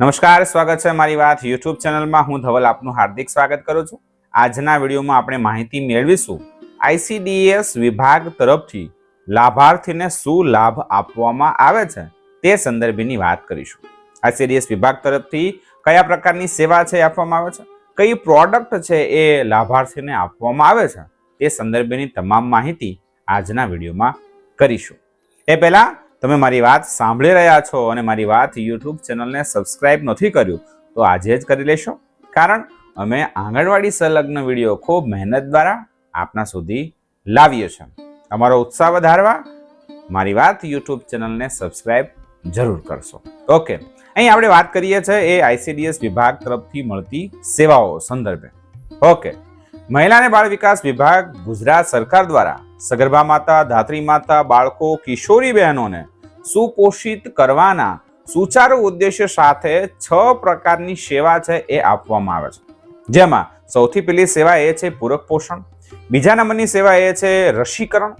નમસ્કાર, સ્વાગત છે મારી વાત યુટ્યુબ ચેનલમાં. હું ધવલ, આપનું હાર્દિક સ્વાગત કરું છું. આજના વિડીયોમાં આપણે માહિતી મેળવીશું. આઈસીડીએસ વિભાગ તરફથી લાભાર્થીને શું લાભ આપવામાં આવે છે તે સંદર્ભેની વાત કરીશું. આઈસીડીએસ વિભાગ તરફથી કયા પ્રકારની સેવા છે આપવામાં આવે છે? કઈ પ્રોડક્ટ છે એ લાભાર્થીને આપવામાં આવે છે? તે સંદર્ભેની તમામ માહિતી આજના વિડીયોમાં કરીશું. એ પહેલા તમે મારી વાત સાંભળી રહ્યા છો અને મારી વાત યુટ્યુબ ચેનલને સબસ્ક્રાઇબ નથી કર્યું, તો આજે જ કરી લેશો. કારણ અમે આંગણવાડી સંલગ્ન વીડિયો ખૂબ મહેનત દ્વારા આપના સુધી લાવીએ છીએ. અમારો ઉત્સાહ વધારવા મારી વાત યુટ્યુબ ચેનલને સબસ્ક્રાઇબ જરૂર કરશો. ઓકે અહીં આપણે વાત કરીએ છીએ એ આઈસીડીએસ વિભાગ તરફથી મળતી સેવાઓ સંદર્ભે. ઓકે મહિલા અને બાળ વિકાસ વિભાગ ગુજરાત સરકાર દ્વારા સગર્ભા માતા, ધાત્રી માતા, બાળકો, કિશોરી બહેનોને સુપોષિત કરવાના સુચારુ ઉદ્દેશ્ય સાથે છ પ્રકારની સેવા છે એ આપવામાં આવે છે. જેમાં સૌથી પહેલી સેવા એ છે પૂરક પોષણ, બીજા નંબરની સેવા એ છે રસીકરણ,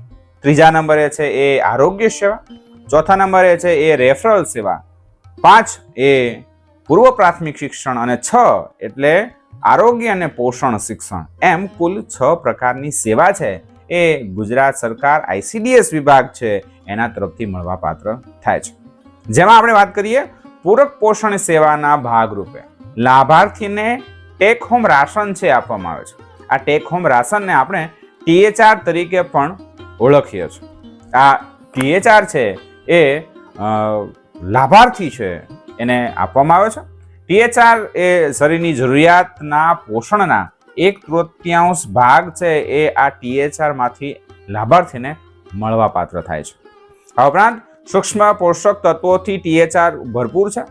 ત્રીજા નંબરે છે એ આરોગ્ય સેવા, ચોથા નંબરે છે એ રેફરલ સેવા, પાંચ એ પૂર્વ પ્રાથમિક શિક્ષણ અને છ એટલે આરોગ્ય અને પોષણ શિક્ષણ એમ કુલ છ પ્રકારની સેવા છે. એ ગુજરાત સરકાર આઈસીડીએસ વિભાગ છે, એના તરફથી મળવાપાત્ર થાય છે. જેમાં આપણે વાત કરીએ પૂરક પોષણ સેવાના ભાગરૂપે. લાભાર્થીને ટેક હોમ રાશન છે આપવામાં આવે છે. આ ટેક હોમ રાશનને આપણે ટીએચઆર તરીકે પણ ઓળખીએ છીએ. આ ટીએચઆર છે, એ લાભાર્થી છે, એને આપવામાં આવે છે. ટીએચઆર એ શરીરની જરૂરિયાતના પોષણના એક તૃતીયાંશ ભાગ છે એ આ ટીએચઆરમાંથી લાભાર્થીને મળવાપાત્ર થાય છે. આ ઉપરાંત સૂક્ષ્મ પોષક તત્વોથી ટીએચઆર ભરપૂર છે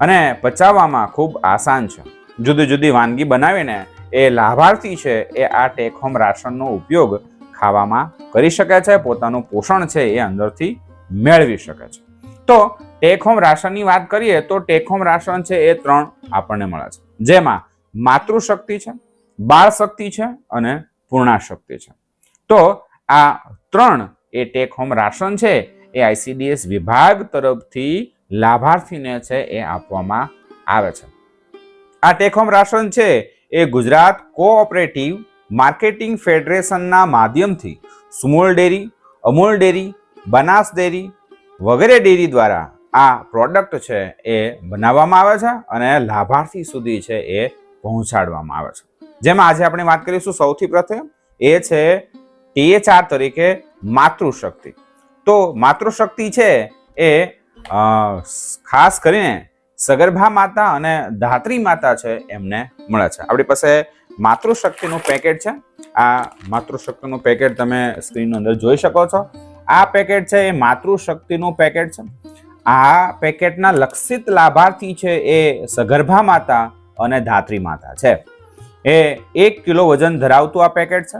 અને પચાવવામાં ખૂબ આસાન છે. જુદી જુદી વાનગી બનાવીને એ લાભાર્થી છે એ આ ટેક હોમ રાશનનો ઉપયોગ ખાવામાં કરી શકે છે, પોતાનું પોષણ છે એ અંદરથી મેળવી શકે છે. તો ટેક હોમ રાશનની વાત કરીએ તો ટેક હોમ રાશન છે એ ત્રણ આપણને મળે છે. જેમાં માતૃશક્તિ છે બાળ શક્તિ છે અને પૂર્ણાશક્તિ છે. તો આ ત્રણ એ ટેક હોમ રાશન છે, એ આઈસીડીએસ વિભાગ તરફથી લાભાર્થીને છે એ આપવામાં આવે છે. આ ટેક હોમ રાશન છે એ ગુજરાત કોઓપરેટિવ માર્કેટિંગ ફેડરેશનના માધ્યમથી Sumul dairy, Amul dairy, Banas dairy વગેરે ડેરી દ્વારા આ પ્રોડક્ટ છે એ બનાવવામાં આવે છે અને લાભાર્થી સુધી છે એ પહોંચાડવામાં આવે છે. જેમાં આજે આપણે વાત કરીશું સૌથી પ્રથમ, એ છે ટીએચઆર તરીકે માતૃશક્તિ. તો માતૃશક્તિ છે એ ખાસ કરીને સગર્ભા માતા અને ધાત્રી માતા છે એમને મળે છે. આપણી પાસે માતૃશક્તિનું પેકેટ છે. આ માતૃશક્તિનું પેકેટ તમે સ્ક્રીનની અંદર જોઈ શકો છો. આ પેકેટ છે એ માતૃશક્તિનું પેકેટ છે. આ પેકેટના લક્ષિત લાભાર્થી છે એ સગર્ભા માતા અને ધાત્રી માતા છે. એ એક કિલો વજન ધરાવતું આ પેકેટ છે.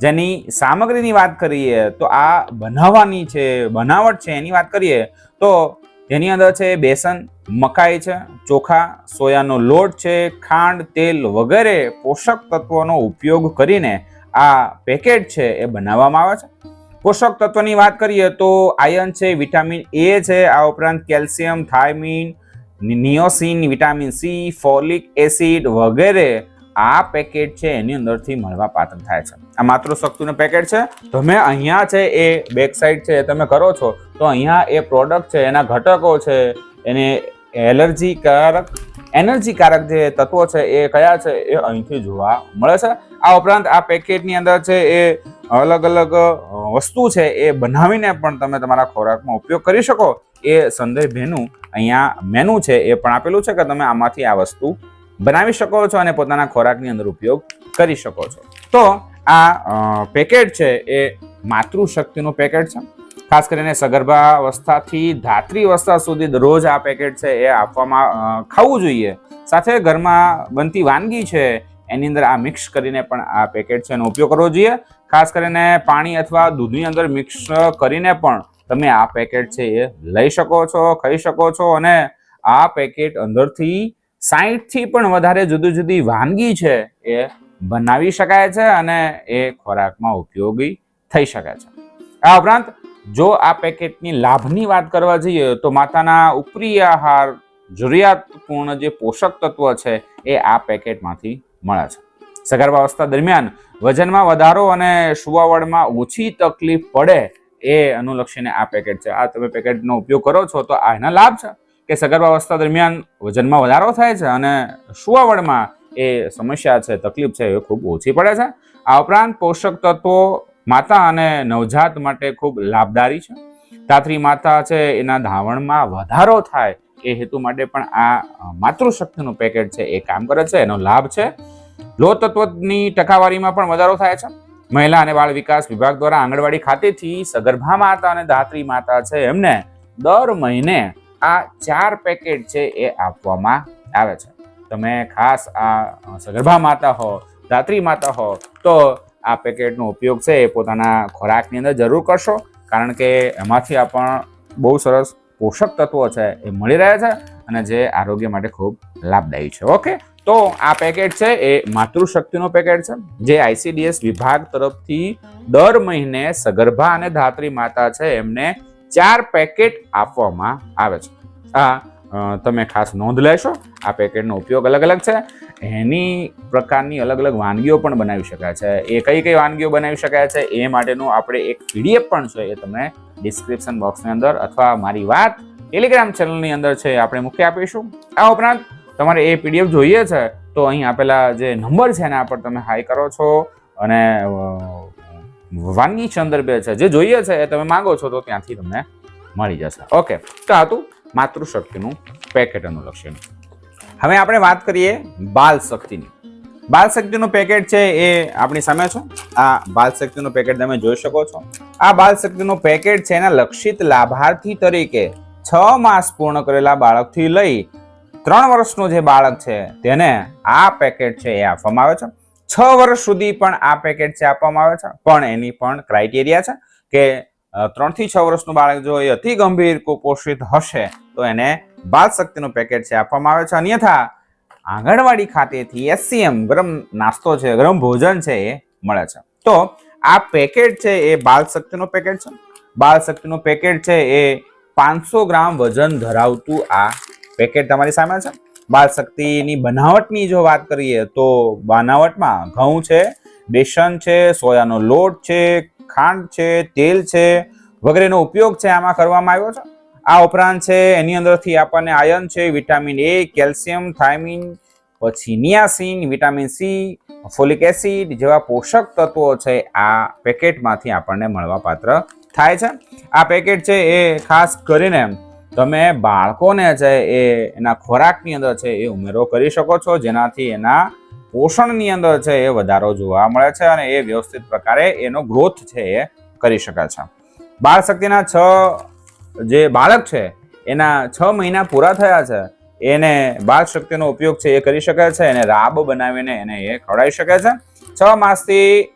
જેની સામગ્રીની વાત કરીએ તો આ બનાવવાની છે, બનાવટ છે, એની વાત કરીએ તો એની અંદર છે બેસન, મકાઈ છે, ચોખા, સોયાનો લોટ છે, ખાંડ, તેલ વગેરે પોષક તત્વોનો ઉપયોગ કરીને આ પેકેટ છે એ બનાવવામાં આવે છે. પોષક તત્વની વાત કરીએ તો આયર્ન છે, વિટામિન એ છે, આ ઉપરાંત calcium, thiamine niacin, vitamin C, folic acid વગેરે આ પેકેટ છે, એની અંદરથી મળવા પાત્ર થાય છે. આ માતૃશક્તિનું પેકેટ છે. તમે અહીંયા છે, એ બેક સાઈડ છે તમે કરો છો, તો અહીંયા એ પ્રોડક્ટ છે, એના ઘટકો છે, એને એલર્જી કારક એનર્જી કારક જે તત્વો છે એ કયા છે એ અહીંથી જોવા મળે છે. આ ઉપરાંત આ પેકેટની અંદર છે એ અલગ અલગ વસ્તુ છે એ બનાવીને પણ તમે તમારા ખોરાકમાં ઉપયોગ કરી શકો. એ સંદર્ભેનું અહીંયા મેનુ છે એ પણ આપેલું છે કે તમે આમાંથી આ વસ્તુ બનાવી શકો છો અને પોતાના ખોરાકની અંદર ઉપયોગ કરી શકો છો. તો આ પેકેટ છે એ માતૃશક્તિનું પેકેટ છે. ખાસ કરીને સગર્ભા અવસ્થાથી ધાત્રી અવસ્થા સુધી દરરોજ આ પેકેટ છે એ આપવામાં ખાવું જોઈએ. સાથે ઘરમાં બનતી વાનગી છે, એની અંદર આ મિક્સ કરીને પણ આ પેકેટ છે એનો ઉપયોગ કરવો જોઈએ. ખાસ કરીને પાણી અથવા દૂધની અંદર મિક્સ કરીને પણ તમે આ પેકેટ છે એ લઈ શકો છો, ખાઈ શકો છો અને આ પેકેટ અંદરથી સાહીઠથી પણ વધારે જુદી જુદી વાનગી છે એ બનાવી શકાય છે અને એ ખોરાકમાં ઉપયોગી થઈ શકે છે. આ ઉપરાંત જો આ પેકેટની લાભની વાત કરવા જઈએ તો માતાના ઉપરી આહાર, જરૂરિયાતપૂર્ણ જે પોષક તત્વ છે એ આ પેકેટમાંથી મળે છે. સગર્ભાવસ્થા દરમિયાન વજનમાં વધારો અને સુવાવડમાં ઓછી તકલીફ પડે એ અનુલક્ષીને આ પેકેટ છે. આ તમે પેકેટનો ઉપયોગ કરો છો તો આ એના લાભ છે કે સગર્ભાવસ્થા દરમિયાન વજનમાં વધારો થાય છે અને સુવાવડમાં એ સમસ્યા છે, તકલીફ છે એ ખૂબ ઓછી પડે છે. આ ઉપરાંત પોષક તત્વો માતા અને નવજાત માટે ખૂબ લાભદારી છે. તાતરી માતા છે, એના ધાવણમાં વધારો થાય એ હેતુ માટે પણ આ માતૃશક્તિનું પેકેટ છે એ કામ કરે છે, એનો લાભ છે. લોહ તત્વની ટકાવારીમાં પણ વધારો થાય છે. મહિલા અને બાળ વિકાસ વિભાગ દ્વારા આંગણવાડી ખાતેથી સગર્ભા માતા અને ધાત્રી માતા છે, એમને દર મહિને આ ચાર પેકેટ છે એ આપવામાં આવે છે. તમે ખાસ આ સગર્ભા માતા હો, ધાત્રી માતા હો, તો આ પેકેટનો ઉપયોગ છે એ પોતાના ખોરાકની અંદર જરૂર કરશો, કારણ કે એમાંથી આપણ બહુ સરસ પોષક તત્વો છે એ મળી રહ્યા છે અને જે આરોગ્ય માટે ખૂબ લાભદાયી છે. ઓકે? તો આ પેકેટ છે એ માતૃશક્તિનું પેકેટ છે, જે આઈસીડીએસ વિભાગ તરફથી દર મહિને સગર્ભા અને ધાત્રી માતા છે એમને ચાર પેકેટ આપવામાં આવે છે. આ તમે ખાસ નોંધ લેશો, આ પેકેટનો ઉપયોગ અલગ અલગ છે. એની પ્રકારની અલગ અલગ વાનગીઓ પણ બનાવી શકાય છે. એ કઈ કઈ વાનગીઓ બનાવી શકાય છે એ માટેનું આપણે એક પીડીએફ પણ છે એ તમને ડિસ્ક્રિપ્શન બોક્સની અંદર અથવા મારી વાત ટેલિગ્રામ ચેનલની અંદર છે આપણે મૂકી આપીશું. આ ઉપરાંત તમારે એ પીડીએફ જોઈએ છે તો અહીં આપેલા જે નંબર છે એના પર તમે હાઈ કરો છો અને વાનગી સંદર્ભે છે. જે જોઈએ છે એ તમે માંગો છો તો ત્યાંથી તમને મળી જશે. ઓકે. તો આ હતું માતૃશક્તિનું પેકેટ અનુલક્ષીનું. હવે આપણે વાત કરીએ બાલ શક્તિની. બાલ શક્તિનું પેકેટ છે એ આપણી સામે છે. આ બાલ શક્તિનું પેકેટ તમે જોઈ શકો છો. આ બાલ શક્તિનું પેકેટ છે એના લક્ષિત લાભાર્થી તરીકે છ માસ પૂર્ણ કરેલા બાળકથી લઈ ત્રણ વર્ષનું જે બાળક છે તેને આ પેકેટ છે એ આપવામાં આવે છે. છ વર્ષ સુધી પણ આ પેકેટ છે આપવામાં આવે છે. પણ એની પણ ક્રાઇટેરિયા છે કે ત્રણથી છ વર્ષનું બાળક જો એ અતિ ગંભીર કુપોષિત હશે તો એને બાલ શક્તિનું પેકેટ છે, આપવામાં આવે છે. અન્યથા, આંગણવાડી ખાતેથી એસસીએમ ગરમ નાસ્તો છે, ગરમ ભોજન છે એ મળે છે. તો આ પેકેટ છે એ બાલ શક્તિનું પેકેટ છે. બાલ શક્તિનું પેકેટ છે એ પાંચસો ગ્રામ વજન ધરાવતું આ પેકેટ તમારી સામે છે. બાલ શક્તિની બનાવટની જો વાત કરીએ તો બનાવટમાં ઘઉં છે, બેસન છે, સોયાનો લોટ છે, ખાંડ છે, તેલ છે વગેરેનો ઉપયોગ છે આમાં કરવામાં આવ્યો છે. આ ઉપરાંત છે, એની અંદરથી આપણને આયન છે, વિટામિન એ, કેલ્શિયમ, થાઇમિન, પછી niacin, vitamin C, folic acid જેવા પોષક તત્વો છે, આ પેકેટમાંથી આપણને મળવાપાત્ર થાય છે. આ પેકેટ છે, એ ખાસ કરીને તમે બાળકોને છે, એ એના ખોરાકની અંદર છે, એ ઉમેરો કરી શકો છો, જેનાથી એના પોષણની અંદર છે, એ વધારો જોવા મળે છે અને એ વ્યવસ્થિત પ્રકારે એનો ગ્રોથ છે, એ કરી શકાય છે. બાળ શક્તિના છ જે બાળક છે, એના છ મહિના પૂરા થયા છે, એને બાળ શક્તિનો ઉપયોગ છે એ કરી શકે છે, એને રાબ બનાવીને એને એ ખવડાવી શકે છે. છ માસથી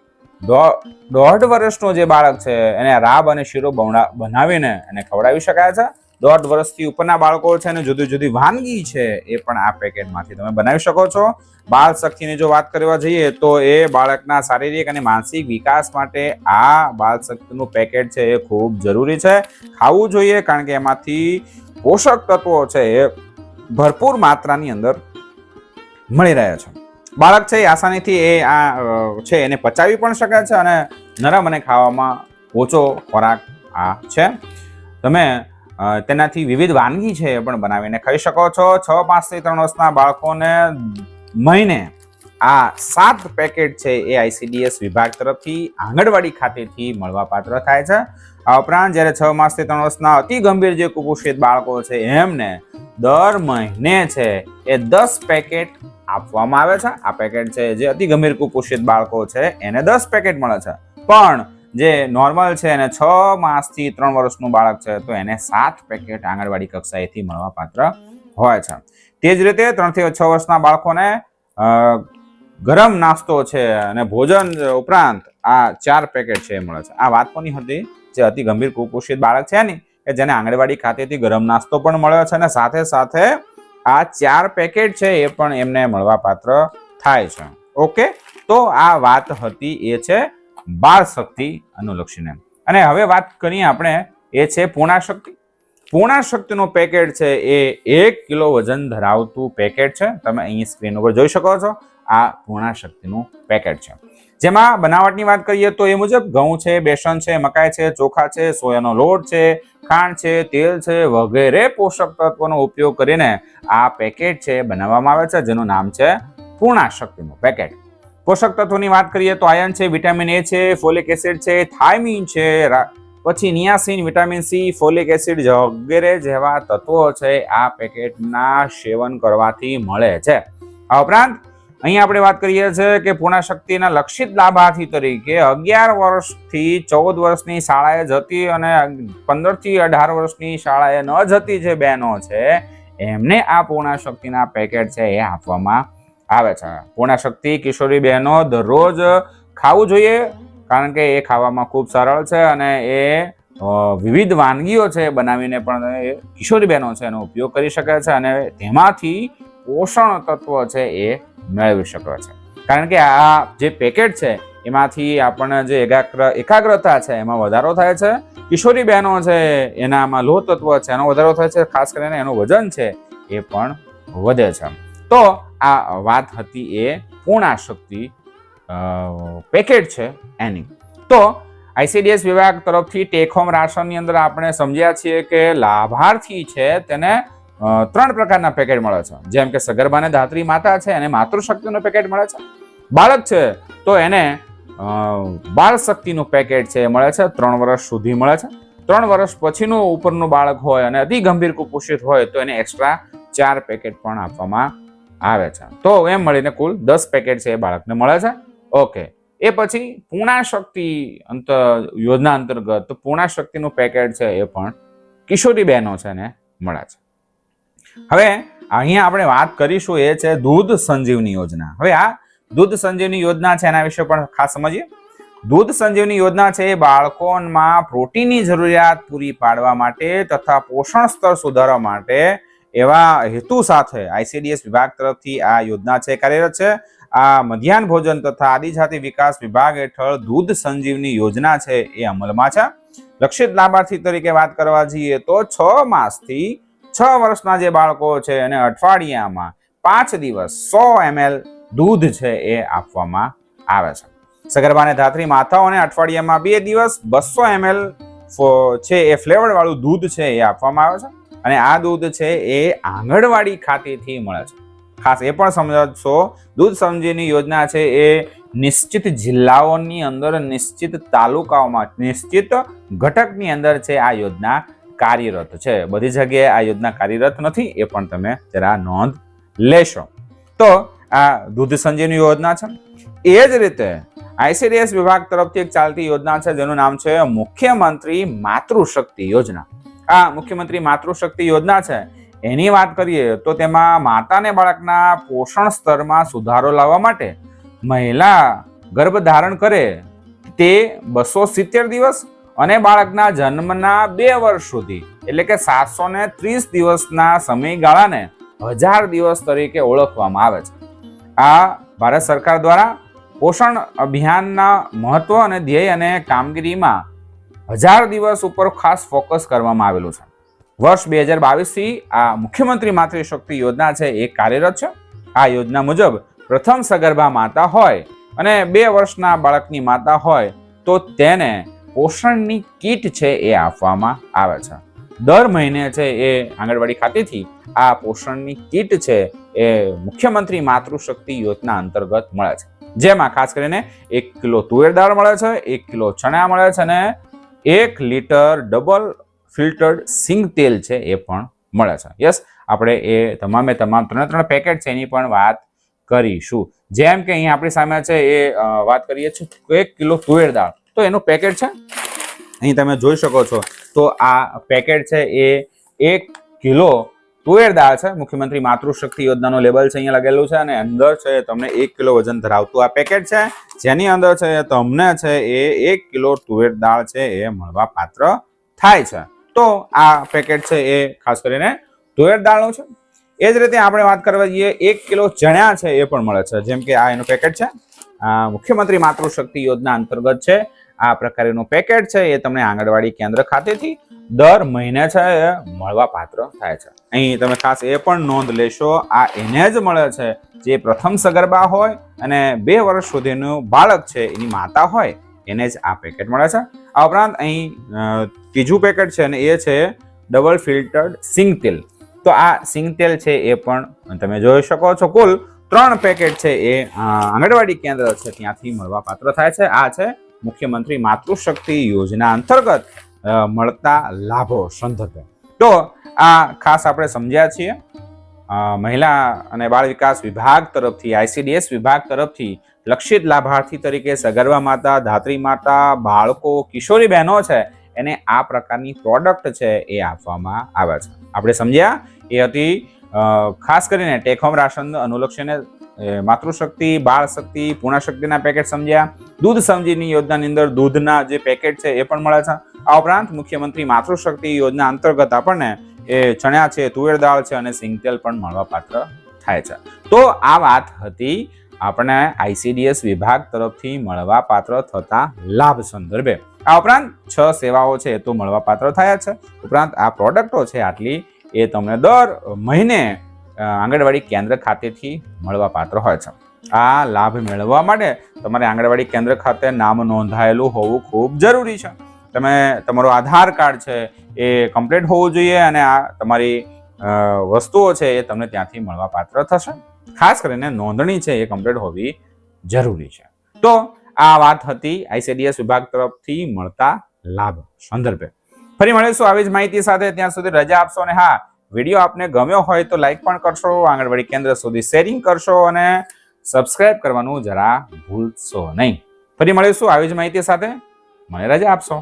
દોઢ વર્ષનું જે બાળક છે, એને રાબ અને શીરો બનાવીને એને ખવડાવી શકાય છે. દોઢ વર્ષથી ઉપરના બાળકો છે અને જુદી જુદી વાનગી છે એ પણ આ પેકેટમાંથી તમે બનાવી શકો છો. બાળ શક્તિની જો વાત કરવા જઈએ તો એ બાળકના શારીરિક અને માનસિક વિકાસ માટે આ બાળ શક્તિનું પેકેટ છે એ ખૂબ જરૂરી છે. ખાવું જોઈએ કારણ કે એમાંથી પોષક તત્વો છે એ ભરપૂર માત્રાની અંદર મળી રહે છે. બાળક છે એ આસાનીથી એ આ છે એને પચાવી પણ શકે છે અને નરમ અને ખાવામાં ઓછો ખોરાક આ છે. તમે તેનાથી વિવિધ વાનગી છે એ પણ બનાવીને ખાઈ શકો છો. છ પાંચથી ત્રણ વર્ષના બાળકોને મહિને આ સાત પેકેટ છે એ આઈસીડીએસ વિભાગ તરફથી આંગણવાડી ખાતેથી મળવાપાત્ર થાય છે. આ ઉપરાંત જ્યારે છ માસથી ત્રણ વર્ષના અતિ ગંભીર જે કુપોષિત બાળકો છે એમને દર મહિને છે એ દસ પેકેટ આપવામાં આવે છે. આ પેકેટ છે જે અતિ ગંભીર કુપોષિત બાળકો છે એને દસ પેકેટ મળે છે. પણ જે નોર્મલ છે એને છ માસથી ત્રણ વર્ષનું બાળક છે, તો એને સાત પેકેટ આંગણવાડી કક્ષાએથી મળવા પાત્ર હોય છે. તે જ રીતે ત્રણથી છ વર્ષના બાળકોને ગરમ નાસ્તો છે અને ભોજન ઉપરાંત આ ચાર પેકેટ છે એ મળે છે. આ વાત કોની હતી? જે અતિ ગંભીર કુપોષિત બાળક છે ને કે જેને આંગણવાડી ખાતેથી ગરમ નાસ્તો પણ મળ્યો છે અને સાથે સાથે આ ચાર પેકેટ છે એ પણ એમને મળવા પાત્ર થાય છે. ઓકે? તો આ વાત હતી એ છે બાળ શક્તિ અનુલક્ષીને. અને હવે વાત કરીએ આપણે, એ છે પૂર્ણા શક્તિ. પૂર્ણા શક્તિનું પેકેટ છે એ એક કિલો વજન ધરાવતું પેકેટ છે. તમે અહીં સ્ક્રીન ઉપર જોઈ શકો છો, આ પૂર્ણા શક્તિનું પેકેટ છે. જેમાં બનાવટની વાત કરીએ તો એ મુજબ ઘઉં છે, બેસન છે, મકાઈ છે, ચોખા છે, સોયાનો લોટ છે, ખાંડ છે, તેલ છે, વગેરે પોષક તત્વોનો ઉપયોગ કરીને આ પેકેટ છે બનાવવામાં આવે છે, જેનું નામ છે પૂર્ણા શક્તિનું પેકેટ પોષક તત્વોની વાત કરીએ તો આયર્ન છે, વિટામિન એ છે, ફોલિક એસિડ છે, થાઇમિન છે પછી niacin, vitamin C, folic acid વગેરે જેવા તત્વો છે આ પેકેટના સેવન કરવાથી મળે છે. આ ઉપરાંત અહીં આપણે વાત કરીએ છીએ કે પૂર્ણા શક્તિના લક્ષિત લાભાર્થી તરીકે અગિયાર વર્ષથી ચૌદ વર્ષની શાળાએ જતી અને પંદરથી અઢાર વર્ષની શાળાએ ન જતી જે બહેનો છે, એમને આ પૂર્ણા શક્તિના પેકેટ છે એ આપવામાં આવે છે. પૂર્ણાશક્તિ કિશોરી બહેનો દરરોજ ખાવું જોઈએ, કારણ કે એ ખાવામાં ખૂબ સરળ છે અને એ વિવિધ વાનગીઓ છે બનાવીને પણ એ કિશોરી બહેનો છે એનો ઉપયોગ કરી શકે છે અને તેમાંથી પોષણ તત્વ છે એ મેળવી શકે છે. કારણ કે આ જે પેકેટ છે એમાંથી આપણને જે એકાગ્ર, એકાગ્રતા છે એમાં વધારો થાય છે. કિશોરી બહેનો છે એનામાં લોહ તત્વ છે એનો વધારો થાય છે, ખાસ કરીને એનું વજન છે એ પણ વધે છે. તો આ વાત હતી એ પૂર્ણાશક્તિ પેકેટ છે એની. તો આઈસીડીએસ વિભાગ તરફથી ટેક હોમ રાશનની અંદર આપણે સમજ્યા છીએ કે લાભાર્થી છે તેને ત્રણ પ્રકારના પેકેટ મળે છે. જેમ કે સગર્ભાને ધાત્રી માતા છે, એને માતૃશક્તિનું પેકેટ મળે છે. બાળક છે, તો એને બાળ શક્તિનું પેકેટ છે એ મળે છે, ત્રણ વર્ષ સુધી મળે છે. ત્રણ વર્ષ પછીનું ઉપરનું બાળક હોય અને અતિ ગંભીર કુપોષિત હોય તો એને એક્સ્ટ્રા ચાર પેકેટ પણ આપવામાં આવે છે. તો એમ મળીને કુલ દસ પેકેટ છે એ બાળકને મળે છે. ઓકે એ પછી પૂર્ણા શક્તિ અંત, યોજના અંતર્ગત પૂર્ણા શક્તિનું પેકેટ છે એ પણ કિશોરી બહેનો છે ને મળે છે. હવે અહીંયા આપણે વાત કરીશું એ છે દૂધ સંજીવની યોજના. હવે આ દૂધ સંજીવની યોજના છે એના વિશે પણ ખાસ સમજીએ. દૂધ સંજીવની યોજના છે એ બાળકોમાં પ્રોટીનની જરૂરિયાત પૂરી પાડવા માટે તથા પોષણ સ્તર સુધારવા માટે એવા હેતુ સાથે આઈસીડીએસ વિભાગ તરફથી આ યોજના છે કાર્યરત છે. આ મધ્યાહન ભોજન તથા આદિજાતિ વિકાસ વિભાગ હેઠળ દૂધ સંજીવની યોજના છે એ અમલમાં છે. લક્ષિત લાભાર્થી તરીકે વાત કરવા જઈએ તો છ માસથી છ વર્ષના જે બાળકો છે એને અઠવાડિયામાં પાંચ દિવસ સો એમએલ દૂધ છે એ આપવામાં આવે છે. સગર્ભાને ધાત્રી માતાઓને અઠવાડિયામાં બે દિવસ બસો એમએલ છે એ ફ્લેવર વાળું દૂધ છે એ આપવામાં આવે છે. અને આ દૂધ છે એ આંગણવાડી ખાતેથી મળે છે. ખાસ એ પણ સમજો દૂધ સમજીની યોજના છે એ નિશ્ચિત જિલ્લાઓની અંદર, નિશ્ચિત તાલુકાઓમાં, નિશ્ચિત ઘટકની અંદર છે આ યોજના કાર્યરત છે. બધી જગ્યાએ આ યોજના કાર્યરત નથી, એ પણ તમે જરા નોંધ લેશો. તો આ દૂધ સંજીવની યોજના છે. એ જ રીતે આઈસીડીએસ વિભાગ તરફથી એક ચાલતી યોજના છે, જેનું નામ છે મુખ્યમંત્રી માતૃશક્તિ યોજના. આ મુખ્યમંત્રી માતૃશક્તિ યોજના છે, એની વાત કરીએ તો તેમાં માતા અને બાળકના પોષણ સ્તરમાં સુધારો લાવવા માટે મહિલા ગર્ભ ધારણ કરે તે બસો સિત્તેર દિવસ અને બાળકના જન્મના બે વર્ષ સુધી, એટલે કે સાતસો ને ત્રીસ દિવસના સમયગાળાને હજાર દિવસ તરીકે ઓળખવામાં આવે છે. આ ભારત સરકાર દ્વારા પોષણ અભિયાનના મહત્વ અને ધ્યેય અને કામગીરીમાં હજાર દિવસ ઉપર ખાસ ફોકસ કરવામાં આવેલું છે. વર્ષ બે હજાર બાવીસથી આ મુખ્યમંત્રી માતૃશક્તિ યોજના છે એ કાર્યરત છે. આ યોજના મુજબ પ્રથમ સગર્ભા માતા હોય અને બે વર્ષના બાળકની માતા હોય તો તેને પોષણની કીટ છે એ આપવામાં આવે છે. દર મહિને છે એ આંગણવાડી ખાતેથી આ પોષણની કીટ છે એ મુખ્યમંત્રી માતૃશક્તિ યોજના અંતર્ગત મળે છે. જેમાં ખાસ કરીને એક કિલો તુવેર દાળ મળે છે, એક કિલો ચણા મળે છે અને એક લીટર ડબલ ફિલ્ટર્ડ સિંગ તેલ છે એ પણ મળે છે. યસ, આપણે એ તમામે તમામ ત્રણે ત્રણ પેકેટ છે એની પણ વાત કરીશું. જેમ કે અહીં આપણી સામે છે એ વાત કરીએ છીએ એક કિલો તુવેર દાળ. તો એનું પેકેટ છે? અહીં તમે જોઈ શકો છો. તો આ પેકેટ છે એ એક કિલો તુવેર દાળ છે. મુખ્યમંત્રી માતૃશક્તિ યોજનાનું લેબલ છે, અહીંયા લગેલું છે અને અંદર છે તમને એક કિલો વજન ધરાવતું આ પેકેટ છે. જેની અંદર છે તમને છે એ એક કિલો તુવેર દાળ છે એ મળવા પાત્ર થાય છે. તો આ પેકેટ છે એ ખાસ કરીને તુવેર દાળનું છે. એ જ રીતે આપણે વાત કરવા જઈએ, એક કિલો ચણા છે એ પણ મળે છે. જેમ કે આ એનું પેકેટ છે. મુખ્યમંત્રી માતૃશક્તિ યોજના અંતર્ગત છે. આ પ્રકારનું પેકેટ છે એ તમને આંગણવાડી કેન્દ્ર ખાતેથી દર મહિને છે એ મળવા પાત્ર થાય છે. અહીં તમે ખાસ એ પણ નોંધ લેશો, આ એને જ મળે છે. જે પ્રથમ સગર્ભા હોય અને બે વર્ષ સુધીનું બાળક છે, એની માતા હોય, એને જ આ પેકેટ મળે છે. આ ઉપરાંત અહીં ત્રીજું પેકેટ છે અને એ છે ડબલ ફિલ્ટર્ડ સિંગ તેલ. તો આ સિંગ તેલ છે એ પણ તમે જોઈ શકો છો કુલ ત્રણ પેકેટ છે એ આંગણવાડી કેન્દ્ર છે, ત્યાંથી મળવા પાત્ર થાય છે. આ છે મુખ્યમંત્રી માતૃશક્તિ યોજના અંતર્ગત મળતા લાભો, સંદર્ભે. તો આ ખાસ આપણે સમજ્યા છીએ. મહિલા અને બાળ વિકાસ વિભાગ તરફથી આઈસીડીએસ વિભાગ તરફથી લક્ષિત લાભાર્થી તરીકે સગર્ભા માતા, ધાત્રી માતા, બાળકો, કિશોરી બહેનો છે, એને આ પ્રકારની પ્રોડક્ટ છે એ આપવામાં આવે છે. આપણે સમજ્યા? એ હતી ખાસ કરીને ટેકહોમ રાશન અનુલક્ષીને માતૃશક્તિ બાળ શક્તિ પૂર્ણ શક્તિના પેકેટ સમજ્યા. દૂધ સમજીની યોજનાની અંદર દૂધના જે પેકેટ છે એ પણ મળે છે. આ ઉપરાંત મુખ્યમંત્રી માતૃશક્તિ યોજના અંતર્ગત આપણને એ ચણ્યા છે, તુવેર દાળ છે અને સિંગતેલ પણ મળવાપાત્ર થાય છે. તો આ વાત હતી આપણે આઈસીડીએસ વિભાગ તરફથી મળવાપાત્ર થતા લાભ સંદર્ભે. આ ઉપરાંત છ સેવાઓ છે એ તો મળવાપાત્ર થયા છે. ઉપરાંત આ પ્રોડક્ટો છે આટલી એ તમને દર મહિને આંગણવાડી કેન્દ્ર ખાતેથી મળવાપાત્ર હોય છે. આ લાભ મેળવવા માટે તમારે આંગણવાડી કેન્દ્ર ખાતે નામ નોંધાયેલું હોવું ખૂબ જરૂરી છે. તમે તમારો આધાર કાર્ડ છે એ કમ્પ્લીટ હોવું જોઈએ અને આ તમારી વસ્તુઓ છે એ તમને ત્યાંથી મળવા પાત્ર થશે. ખાસ કરીને નોંધણી છે એ કમ્પ્લીટ હોવી જરૂરી છે. તો આ વાત હતી આઈસીડીએસ વિભાગ તરફથી મળતા લાભ સંદર્ભે. ફરી મળીશું આવી જ માહિતી સાથે. ત્યાં સુધી રજા આપશો અને હા, વીડિયો આપને ગમ્યો હોય તો લાઈક પણ કરશો, આંગણવાડી કેન્દ્ર સુધી શેરિંગ કરશો અને સબસ્ક્રાઇબ કરવાનું જરા ભૂલશો નહીં. ફરી મળીશું આવી જ માહિતી સાથે. મને રજા આપશો.